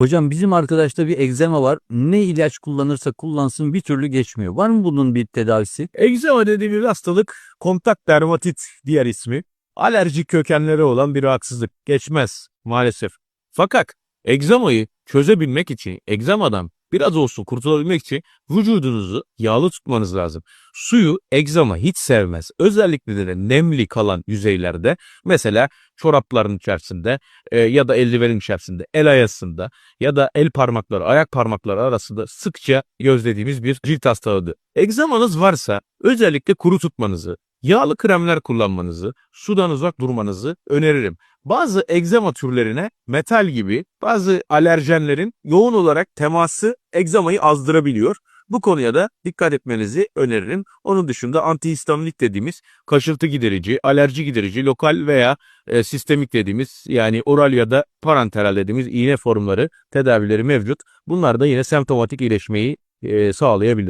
Hocam bizim arkadaşta bir egzema var. Ne ilaç kullanırsa kullansın bir türlü geçmiyor. Var mı bunun bir tedavisi? Egzama dediğimiz hastalık kontak dermatit diğer ismi. Alerjik kökenleri olan bir rahatsızlık. Geçmez maalesef. Fakat egzamayı çözebilmek için, egzamadan biraz olsun kurtulabilmek için vücudunuzu yağlı tutmanız lazım. Suyu egzama hiç sevmez. Özellikle de nemli kalan yüzeylerde mesela çorapların içerisinde e, ya da eldivenin içerisinde, el ayasında ya da el parmakları, ayak parmakları arasında sıkça gözlediğimiz bir cilt hastalığıdır. Egzamanız varsa özellikle kuru tutmanızı, yağlı kremler kullanmanızı, sudan uzak durmanızı öneririm. Bazı egzama türlerine metal gibi bazı alerjenlerin yoğun olarak teması egzamayı azdırabiliyor. Bu konuya da dikkat etmenizi öneririm. Onun dışında antihistaminik dediğimiz kaşıntı giderici, alerji giderici, lokal veya e, sistemik dediğimiz yani oral ya da parenteral dediğimiz iğne formları tedavileri mevcut. Bunlar da yine semptomatik iyileşmeyi e, sağlayabilir.